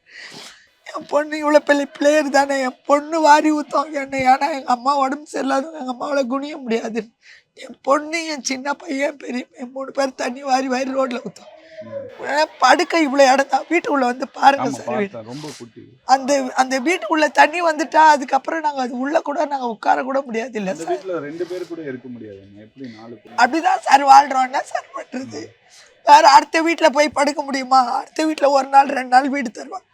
Speaker 6: என் பொண்ணு இவ்வளோ பெரிய பிளேயர் தானே. என் பொண்ணு வாரி ஊற்றும் என்னை. ஏன்னா எங்கள் அம்மா உடம்பு சரியில்லாதவங்க எங்கள் அம்மாவால் குனிய முடியாது. என் பொண்ணு என் சின்ன பையன் பெரிய பையன் மூணு பேர் தண்ணி வாரி வாரி ரோட்டில் ஊற்றும் படுக்க இவ்வளோ இடம் தான் வீட்டுக்குள்ள வந்து பாருங்க
Speaker 7: ஆமா
Speaker 6: சார் வீடு. அந்த அந்த வீட்டுக்குள்ள தண்ணி வந்துட்டா அதுக்கப்புறம் நாங்க அது உள்ள கூட நாங்க உட்கார கூட முடியாது இல்ல சார்.
Speaker 7: ரெண்டு பேர் கூட இருக்க பேர்?
Speaker 6: அப்படிதான் சார் வாழ்றோம். என்ன சார் பண்றது? வேற அடுத்த வீட்டுல போய் படுக்க முடியுமா? அடுத்த வீட்டுல ஒரு நாள் ரெண்டு நாள் வீடு தருவாங்க.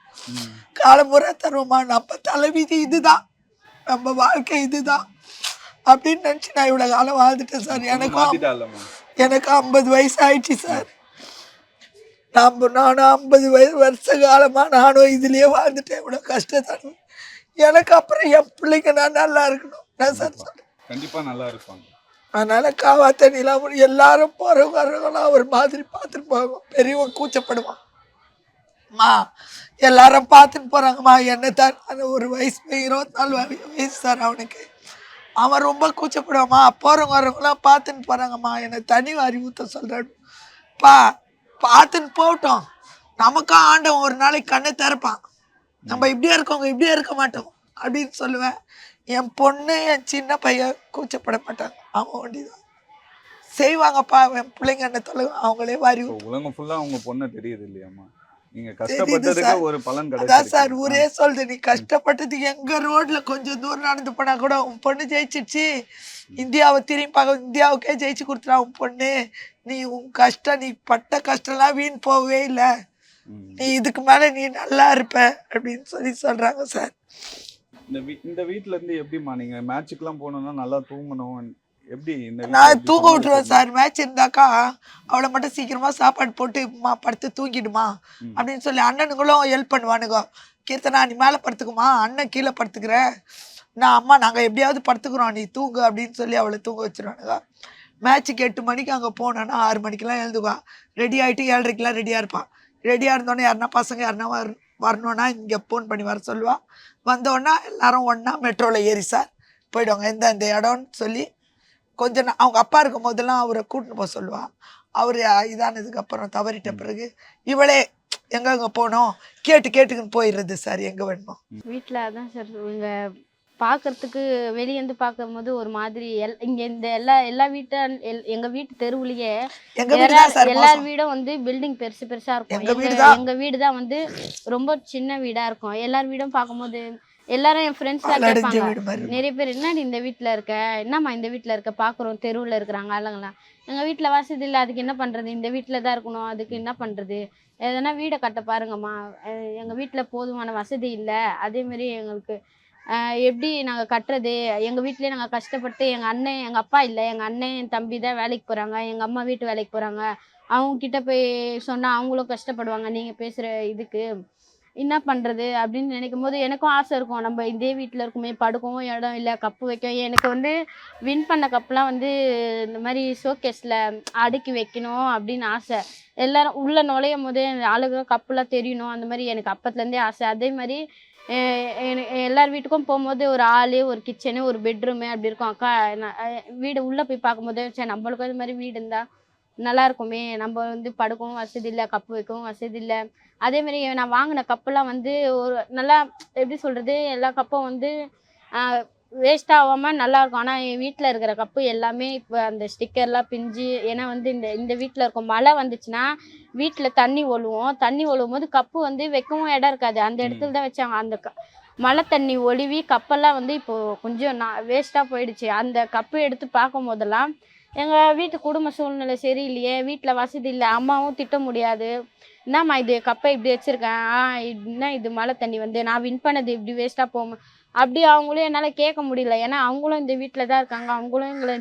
Speaker 6: காலமுறை தருவோமா? நம்ம தலைவிதி இதுதான். நம்ம வாழ்க்கை இதுதான். அப்படின்னு நினச்சி நான் இவ்வளோ காலம் வாழ்ந்துட்டேன் சார். எனக்கும் எனக்கு ஐம்பது வயசு ஆயிடுச்சு சார் நம்ம நானும் ஐம்பது வயசு வருஷ காலமாக நானும் இதுலேயே வாழ்ந்துட்டேன். இவ்வளோ கஷ்டத்தான் எனக்கு அப்புறம் என் பிள்ளைங்க நான் நல்லா இருக்கணும். நான் சார் சொல்றேன்
Speaker 7: கண்டிப்பா நல்லா இருப்பாங்க.
Speaker 6: அதனால காவாத்த நிலாமணி எல்லாரும் போகிறவங்க வர்றவங்களாம் ஒரு மாதிரி பார்த்துட்டு போவாங்க. பெரியவங்க கூச்சப்படுவான். அம்மா எல்லாரும் பார்த்துட்டு போகிறாங்கம்மா என்ன தான் அந்த ஒரு வயசு இருபத்தி நாலு வயசு சார் அவனுக்கு. அவன் ரொம்ப கூச்சப்படுவாம்மா போகிறவங்க வரவங்களாம் பார்த்துன்னு போகிறாங்கம்மா என்னை தனி வாரி ஊற்ற சொல்கிறான் பா பார்த்துன்னு போகட்டும். நமக்கும் ஆண்டவன் ஒரு நாளைக்கு கண்ணை திறப்பான். நம்ம இப்படியே இருக்கவங்க இப்படியே இருக்க மாட்டோம். அப்படின்னு சொல்லுவேன். என் பொண்ணு என் சின்ன பையன் கூச்சப்பட மாட்டாங்க. அவங்க ஒண்டிதான் செய்வாங்கப்பா. என் பிள்ளைங்க என்ன தொலை அவங்களே வாரி
Speaker 7: உலகம் ஃபுல்லாக அவங்க பொண்ணு தெரியுது இல்லையாம்மா? நீங்க கஷ்டப்பட்டதுக்கு. ஒரு பலன்
Speaker 6: அதான் சார் ஊரே சொல்லுது நீ கஷ்டப்பட்டதுக்கு எங்க ரோட்ல கொஞ்சம் தூரம் நடந்து போனா கூட உன் பொண்ணு ஜெயிச்சிடுச்சு இந்தியாவை திரும்பி பார்க்க இந்தியாவுக்கே ஜெயிச்சு கொடுத்துறா உன் பொண்ணு. நீ உன் கஷ்டம் நீ பட்ட கஷ்டம்லாம் வீண் போகவே இல்லை. நீ இதுக்கு மேல நீ நல்லா இருப்ப அப்படின்னு சொல்லி சொல்றாங்க சார்.
Speaker 7: இந்த வீ- இந்த வீட்ல இருந்து எப்படிம்மா நீங்க மேட்சுக்குலாம் போகணும்னா நல்லா தூங்கணும் எப்படி
Speaker 6: நான் தூங்க விட்டுருவேன்? சார். மேட்ச் இருந்தாக்கா அவளை மட்டும் சீக்கிரமா சாப்பாடு போட்டு மா படுத்து தூங்கிடுமா. அப்படின்னு சொல்லி அண்ணனுங்களும் ஹெல்ப் பண்ணுவானுங்க. கீர்த்தனா நீ மேலே படுத்துக்குமா? அண்ணன் கீழே படுத்துக்கிற. நான் அம்மா நாங்கள் எப்படியாவது படுத்துக்கிறோம் நீ தூங்கு அப்படின்னு சொல்லி அவளை தூங்க வச்சிருவானுங்க. மேட்ச்சுக்கு எட்டு மணிக்கு அங்கே போனோன்னா ஆறு மணிக்கெல்லாம் எழுந்துக்குவான் ரெடி ஆகிட்டு ஏழரைக்கெல்லாம் ரெடியாக இருப்பான் ரெடியாக இருந்தோடனே யாருன்னா பசங்க யாருன்னா வர வரணுன்னா இங்கே ஃபோன் பண்ணி வர சொல்லுவா. வந்தோடனே எல்லாரும் ஒன்றா மெட்ரோவில் ஏறி சார் போயிடுவாங்க. எந்த இந்த இடம்னு சொல்லி கொஞ்ச நா அவங்க அப்பா இருக்கும் போதெல்லாம் அவரை கூட்டின்னு போக சொல்லுவா. அவர் இதானதுக்கு அப்புறம் தவறிட்ட பிறகு இவளே எங்கெங்க போனோம்? கேட்டு கேட்டுக்குன்னு போயிடுறது சார் எங்கே வேணுமோ.
Speaker 5: வீட்டில் அதான் சார் இவங்க பார்க்கறதுக்கு வெளியேந்து பார்க்கும்போது ஒரு மாதிரி எல் இங்கே இந்த எல்லா எல்லா வீட்டு எல் எங்கள் வீட்டு தெருவுலயே
Speaker 6: எங்கள்
Speaker 5: எல்லார். வீடும் வந்து பில்டிங் பெருசு பெருசா இருக்கும்.
Speaker 6: எங்க வீடு
Speaker 5: எங்க
Speaker 6: தான்.
Speaker 5: எங்க வீடு தான் வந்து ரொம்ப சின்ன வீடா இருக்கும். எல்லார் வீடும் பார்க்கும்போது எல்லாரும் என் ஃப்ரெண்ட்ஸ்
Speaker 6: பாலடைஞ்ச
Speaker 5: கேட்பாங்க. நிறைய பேர் என்னடி இந்த வீட்ல இருக்க? என்னம்மா இந்த வீட்ல இருக்க? பாக்குறோம் தெருவுல இருக்கிறாங்க ஆளுங்களாம் எங்க வீட்ல வசதி இல்லை அதுக்கு என்ன பண்றது? இந்த வீட்ல தான் இருக்கணும் அதுக்கு என்ன பண்றது? எதனா வீடை கட்ட பாருங்கம்மா. எங்க வீட்ல போதுமான வசதி இல்லை. அதே மாதிரி எங்களுக்கு அஹ் எப்படி நாங்க கட்டுறது? எங்க வீட்லயே நாங்க கஷ்டப்பட்டு எங்க அண்ணன் எங்க அப்பா இல்லை எங்க அண்ணன் என் தம்பி தான் வேலைக்கு போறாங்க எங்க அம்மா வீட்டு வேலைக்கு போறாங்க. அவங்க கிட்ட போய் சொன்னா அவங்களும் கஷ்டப்படுவாங்க நீங்க பேசுற இதுக்கு. என்ன பண்ணுறது அப்படின்னு நினைக்கும் போது எனக்கும் ஆசை இருக்கும். நம்ம இதே வீட்டில் இருக்குமே படுக்கவும் இடம் இல்லை கப்பு வைக்கும் எனக்கு வந்து வின் பண்ண கப்லாம் வந்து இந்த மாதிரி ஷோகேஸில் அடுக்கி வைக்கணும் அப்படின்னு ஆசை. எல்லாரும் உள்ளே நுழையும் போதே அந்த கப்புலாம் தெரியணும். அந்த மாதிரி எனக்கு அப்பத்துலேருந்தே ஆசை. அதே மாதிரி எல்லார் வீட்டுக்கும் போகும்போது ஒரு ஆளு ஒரு கிச்சனு ஒரு பெட்ரூமு அப்படி இருக்கும். அக்கா நான் வீடு உள்ளே போய் பார்க்கும்போது சரி நம்மளுக்கும் இது மாதிரி வீடு இருந்தால் நல்லா இருக்குமே நம்ம வந்து படுக்கவும் வசதி இல்லை கப்பு வைக்கவும் வசதி இல்லை. அதே மாதிரி நான் வாங்கின கப்பெல்லாம் வந்து ஒரு நல்லா எப்படி சொல்கிறது எல்லா கப்பும் வந்து வேஸ்ட் ஆகாமல் நல்லா இருக்கும் ஆனால் என் வீட்டில் இருக்கிற கப்பு எல்லாமே இப்போ அந்த ஸ்டிக்கர்லாம் பிஞ்சு ஏன்னா வந்து இந்த இந்த வீட்டில் இருக்கும் மழை வந்துச்சுன்னா வீட்டில் தண்ணி ஒழுவும். தண்ணி ஒழுவும் போது கப்பு வந்து வைக்கவும் இடம் இருக்காது. அந்த இடத்துல தான் வச்சாங்க. அந்த க மழை தண்ணி ஒழுவி கப்பெல்லாம் வந்து இப்போ கொஞ்சம் நான் வேஸ்ட்டாக போயிடுச்சு. அந்த கப்பு எடுத்து பார்க்கும் போதெல்லாம் எங்கள் வீட்டு குடும்ப சூழ்நிலை சரியில்லையே வீட்டில் வசதி இல்லை அம்மாவும் திட்ட முடியாது. என்னம்மா இது கப்பை இப்படி வச்சிருக்கேன். ஆ என்ன இது மழை தண்ணி வந்து? நான் வின் பண்ணது இப்படி வேஸ்ட்டாக போகும்? அப்படி அவங்களும் என்னால் கேட்க முடியல. ஏன்னா அவங்களும் இந்த வீட்டில் தான் இருக்காங்க. அவங்களும் எங்களை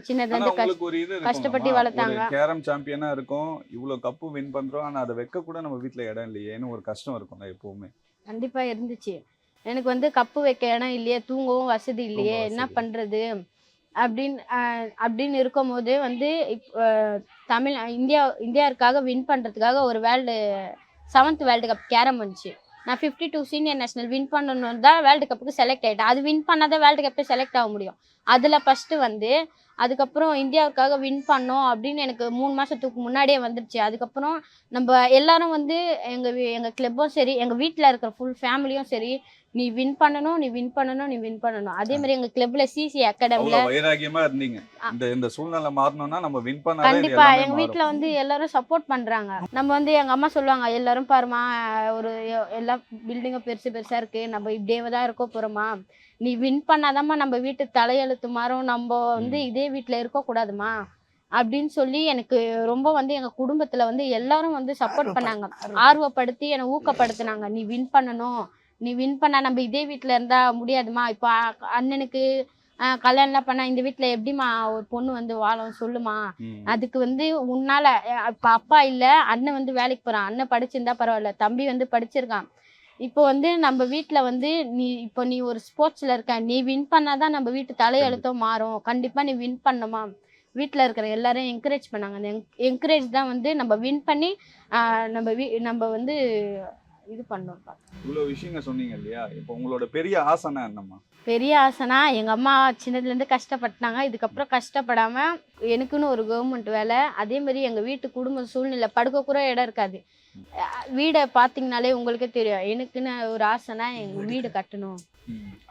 Speaker 7: இது
Speaker 5: கஷ்டப்பட்டு. வளர்த்தாங்க.
Speaker 7: கேரம் சாம்பியனா இருக்கும். இவ்வளவு கப்பு வின் பண்றோம். ஆனா அதை வைக்க கூட நம்ம வீட்ல இடம் இல்லையேன்னு ஒரு கஷ்டம் இருக்கும்ல எப்பவுமே.
Speaker 5: கண்டிப்பாக இருந்துச்சு. எனக்கு வந்து கப்பு வைக்க இடம் இல்லையே தூங்கவும் வசதி இல்லையே. என்ன. பண்ணுறது அப்படின்னு அப்படின்னு அப்படின்னு இருக்கும்போது வந்து தமிழ் இந்தியா இந்தியாவுக்காக வின் பண்ணுறதுக்காக ஒரு world seventh world cup carrom வந்துச்சு. நான் fifty two senior national win பண்ணணும் தான் வேர்ல்டு கப்புக்கு செலக்ட் ஆகிட்டேன் அது வின் பண்ணாதான் வேர்ல்டு கப்பே செலக்ட் ஆக முடியும். அதில் ஃபஸ்ட்டு வந்து அதுக்கப்புறம் இந்தியாவுக்காக வின் பண்ணோம் அப்படின்னு எனக்கு மூணு மாதத்துக்கு முன்னாடியே வந்துடுச்சு அதுக்கப்புறம் நம்ம எல்லாரும் வந்து எங்கள் எங்கள் கிளப்பும் சரி எங்கள் வீட்டில் இருக்கிற ஃபுல் ஃபேமிலியும் சரி நீ வின் பண்ணணும் நீ வின் பண்ணணும் நீ வின் பண்ணணும். அதே மாதிரி எங்கள் கிளப்ல சிசி
Speaker 7: அவ்வளவு வைராகியமா இருந்தீங்க. இந்த இந்த சூழ்நிலை மாறணும்னா நம்ம வின் இது
Speaker 5: கண்டிப்பா. எங்க. வீட்ல வந்து எல்லாரும் சப்போர்ட் பண்றாங்க. நம்ம வந்து எங்க அம்மா சொல்லுவாங்க எல்லாரும் பாருமா ஒரு எல்லா பில்டிங்கும் பெருசு பெருசா இருக்கு. நம்ம இப்படியே தான் இருக்க போறோமா நீ வின் பண்ணாதாம்மா நம்ம வீட்டு தலையெழுத்து மாறும். நம்ம வந்து இதே வீட்ல இருக்க கூடாதுமா அப்படின்னு சொல்லி எனக்கு ரொம்ப வந்து எங்க குடும்பத்துல வந்து எல்லாரும் வந்து சப்போர்ட் பண்ணாங்க.
Speaker 6: ஆர்வப்படு-
Speaker 5: ஆர்வப்படுத்தி என்னை ஊக்கப்படுத்தினாங்க. நீ வின் பண்ணணும். நீ வின் பண்ணா நம்ம இதே வீட்டில் இருந்தா முடியாதுமா. இப்போ அண்ணனுக்கு கல்யாணம்லாம் பண்ணா இந்த வீட்டில் எப்படிம்மா ஒரு பொண்ணு வந்து வாழும் சொல்லுமா. அதுக்கு வந்து உன்னால இப்ப அப்பா இல்ல அண்ணன் வந்து வேலைக்கு போறான். அண்ணன் படிச்சிருந்தா பரவாயில்ல தம்பி வந்து படிச்சிருக்கான். இப்போ வந்து நம்ம வீட்ல வந்து நீ இப்போ நீ ஒரு ஸ்போர்ட்ஸ்ல இருக்க நீ வின் பண்ணாதான் நம்ம வீட்டு தலையெழுத்தம் மாறும். கண்டிப்பா நீ வின் பண்ணணுமா? வீட்டில் இருக்கிற எல்லாரும் என்கரேஜ் பண்ணாங்க. அந்த என்கரேஜ் தான் வந்து நம்ம வின் பண்ணி நம்ம வீ நம்ம வந்து இது பண்ணோம்
Speaker 7: இவ்வளவு விஷயங்கள் சொன்னீங்க இல்லையா? இப்போ உங்களோட பெரிய ஆசைனா என்னம்மா
Speaker 5: பெரிய ஆசைனா எங்கள் அம்மா சின்னதுலேருந்து கஷ்டப்பட்டாங்க. இதுக்கப்புறம் கஷ்டப்படாம எனக்குன்னு ஒரு கவர்மெண்ட் வேலை. அதே மாதிரி எங்கள் வீட்டு குடும்ப சூழ்நிலை படுக்க கூட இடம் இருக்காது. வீடை பார்த்தீங்கனாலே உங்களுக்கே தெரியும். எனக்குன்னு ஒரு ஆசைனா எங்கள் வீடு கட்டணும்.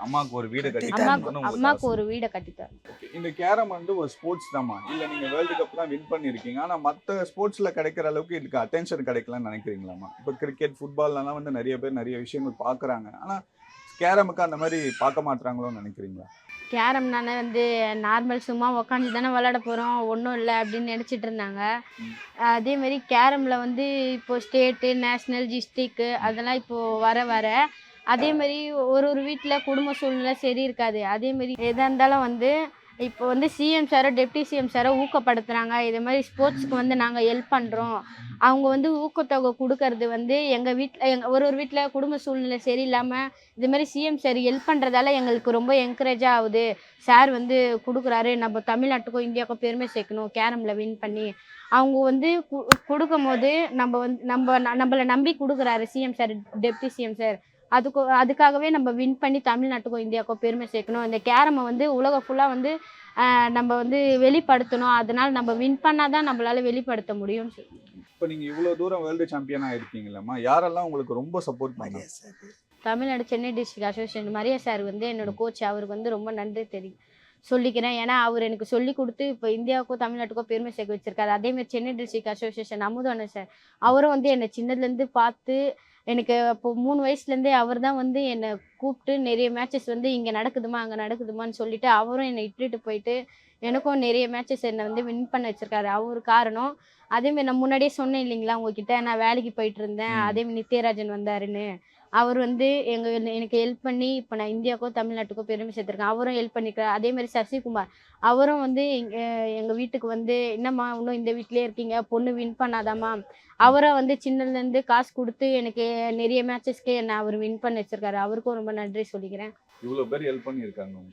Speaker 7: அம்மாவுக்கு ஒரு வீடு கட்டி ஆசை.
Speaker 5: ஒரு வீடை கட்டித்தரேன்
Speaker 7: Okay. இந்த கேரம் வந்து ஒரு ஸ்போர்ட்ஸ் தாம்மா. இல்ல நீங்க வேர்ல்டு கப் தான் வின் பண்ணிருக்கீங்க. ஆனா மத்த ஸ்போர்ட்ஸ்ல கிடைக்கிற அளவுக்கு இதுக்கு அட்டென்ஷன் கிடைக்கலன்னு நினைக்கிறீங்களாமா இப்போ கிரிக்கெட் ஃபுட்பால்லாம் வந்து நிறைய பேர் நிறைய விஷயங்கள் பாக்குறாங்க ஆனா கேரமுக்கு அந்த மாதிரி பார்க்க மாட்டாங்களோன்னு நினைக்கிறீங்களா?
Speaker 5: கேரம்னால வந்து நார்மல் சும்மா உக்காந்து தானே விளையாட போகிறோம் ஒன்றும் இல்லை அப்படின்னு நினச்சிட்டு இருந்தாங்க. அதே மாதிரி கேரமில் வந்து இப்போ ஸ்டேட்டு நேஷ்னல் டிஸ்ட்ரிக்கு அதெல்லாம் இப்போ வர வர அதே மாதிரி ஒரு ஒரு வீட்டில் குடும்ப சூழ்நிலை சரி இருக்காது. அதே மாதிரி எதாக இருந்தாலும் வந்து இப்போ வந்து சிஎம் சாரோ டெப்டி சிஎம் சாரோ ஊக்கப்படுத்துகிறாங்க இதே மாதிரி ஸ்போர்ட்ஸ்க்கு வந்து நாங்கள் ஹெல்ப் பண்ணுறோம் அவங்க வந்து ஊக்கத்தொகை கொடுக்கறது வந்து எங்கள் வீட்டில் எங்கள் ஒரு ஒரு வீட்டில் குடும்ப சூழ்நிலை சரியில்லாமல் இது மாதிரி சிஎம் சார் ஹெல்ப் பண்ணுறதால எங்களுக்கு ரொம்ப என்கரேஜாக ஆகுது. சார் வந்து கொடுக்குறாரு. நம்ம தமிழ்நாட்டுக்கும் இந்தியாவுக்கும் பெருமை சேர்க்கணும். கேரமில் வின் பண்ணி. அவங்க வந்து கு- கொடுக்கும் போது நம்ம வந்து நம்ம ந- நம்மளை நம்பி கொடுக்குறாரு CM sir deputy CM sir அதுக்கு அதுக்காகவே நம்ம வின் பண்ணி தமிழ்நாட்டுக்கும் இந்தியாவுக்கும் பெருமை சேர்க்கணும். இந்த கேரமை வந்து உலகம் ஃபுல்லாக வந்து நம்ம வந்து வெளிப்படுத்தணும். அதனால நம்ம வின் பண்ணாதான் நம்மளால வெளிப்படுத்த முடியும்னு சொல்லி.
Speaker 7: இப்போ நீங்க இவ்வளவு தூரம் வேர்ல்டு சாம்பியனா இருக்கீங்களம்மா யாரெல்லாம் உங்களுக்கு ரொம்ப support
Speaker 6: sir.
Speaker 5: Tamil Nadu Chennai district association Maria sir வந்து என்னோட கோச் அவருக்கு வந்து ரொம்ப நன்றி தெரியும் சொல்லிக்கிறேன். ஏன்னா அவர் எனக்கு சொல்லி கொடுத்து இப்போ இந்தியாவுக்கும் தமிழ்நாட்டுக்கும் பெருமை சேர்க்க வச்சிருக்காரு. அதே மாதிரி Chennai district association Amudhavan sir அவரும் வந்து என்னை சின்னதுலேருந்து பார்த்து எனக்கு இப்போ மூணு வயசுலேருந்தே அவர் தான் வந்து என்னை கூப்பிட்டு நிறைய மேட்சஸ் வந்து இங்கே நடக்குதுமா அங்கே நடக்குதுமான்னு சொல்லிட்டு அவரும் என்னை இட்டுட்டு போயிட்டு எனக்கும் நிறைய மேட்சஸ் என்னை வந்து வின் பண்ண வச்சிருக்காரு. அவர் காரணம். அதேமாதிரி நான் முன்னாடியே சொன்னேன் இல்லைங்களா உங்ககிட்ட? நான் வேலைக்கு போயிட்டு இருந்தேன்.
Speaker 7: ம்.
Speaker 5: அதேமாதிரி நித்யராஜன் வந்தாருன்னு. அவர் வந்து எங்க எனக்கு ஹெல்ப் பண்ணி இப்போ நான் இந்தியாவுக்கோ தமிழ்நாட்டுக்கோ பெருமை சேர்த்துருக்கேன். அவரும் ஹெல்ப் பண்ணிக்கிறார். அதே மாதிரி சசிகுமார். அவரும் வந்து எங்க எங்க வீட்டுக்கு வந்து என்னம்மா இன்னும் இந்த வீட்டிலே இருக்கீங்க? பொண்ணு வின் பண்ணாதாம்மா? அவரை வந்து சின்னதுலேருந்து காசு கொடுத்து எனக்கு நிறைய மேட்சஸ்க்கு என்னை அவர் வின் பண்ண வச்சிருக்காரு. அவருக்கும் ரொம்ப நன்றி சொல்லிக்கிறேன்.
Speaker 7: இவ்வளவு பேர் ஹெல்ப் பண்ணியிருக்காங்க.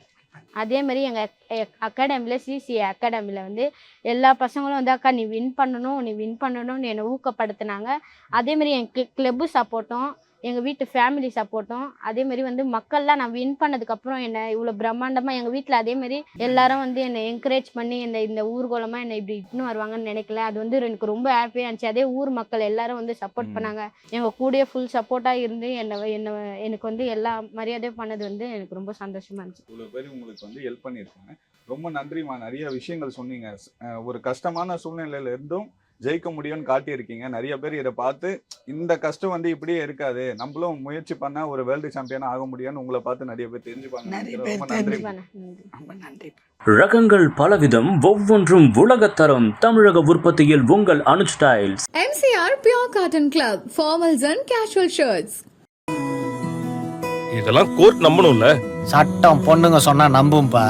Speaker 5: அதே மாதிரி எங்கள் அகாடமியில் சிசிஏ அகாடமியில் வந்து எல்லா பசங்களும் வந்து அக்கா நீ வின் பண்ணணும் நீ வின் பண்ணணும்னு என்னை ஊக்கப்படுத்துனாங்க. அதே மாதிரி என் கிளப்பு சப்போர்ட்டும் எங்கள் வீட்டு ஃபேமிலி சப்போர்ட்டும் அதே மாதிரி வந்து மக்கள்லாம் நான் வின் பண்ணதுக்கப்புறம் என்னை இவ்வளோ பிரம்மாண்டமாக எங்கள் வீட்டில் அதே மாதிரி எல்லாரும் வந்து என்னை என்கரேஜ் பண்ணி என்னை இந்த ஊர்கோலமாக என்னை இப்படி இட்டுன்னு வருவாங்கன்னு நினைக்கல. அது வந்து எனக்கு ரொம்ப ஹாப்பியாக இருந்துச்சு. அதே ஊர் மக்கள் எல்லாரும் வந்து சப்போர்ட். பண்ணாங்க. எங்கள் கூடயே ஃபுல் சப்போர்ட்டாக இருந்து என்னை என்னை எனக்கு வந்து எல்லா மரியாதையும் பண்ணது வந்து எனக்கு ரொம்ப சந்தோஷமாக இருந்துச்சு.
Speaker 7: இவ்வளவு பேர் உங்களுக்கு வந்து ஹெல்ப் பண்ணியிருக்காங்க. ரொம்ப நன்றிம்மா. நிறைய விஷயங்கள் சொன்னீங்க. ஒரு கஷ்டமான சூழ்நிலையில இருந்தும் ஜெயிக்க முடியும்னு காட்டியிருக்கீங்க. நிறைய பேர் இதை பார்த்து இந்த கஷ்டம் வந்து இப்படியே இருக்காது. நம்மளும் முயற்சி பண்ணா ஒரு வேர்ல்டு சாம்பியனா ஆக முடியும்னு உங்களை பார்த்து நிறைய பேர் தெரிஞ்சுப்பாங்க.
Speaker 1: ரகங்கள் பலவிதம் ஒவ்வொன்றும் உலகத்தரம். தமிழக உற்பத்தியில் உங்கள் Anuj styles
Speaker 2: MCR Pure Cotton Club, formals and casual shirts.
Speaker 3: இதெல்லாம் கோர்ட் நம்பணும்ல.
Speaker 4: சட்டம் பொண்ணுங்க சொன்னா நம்பும்பா.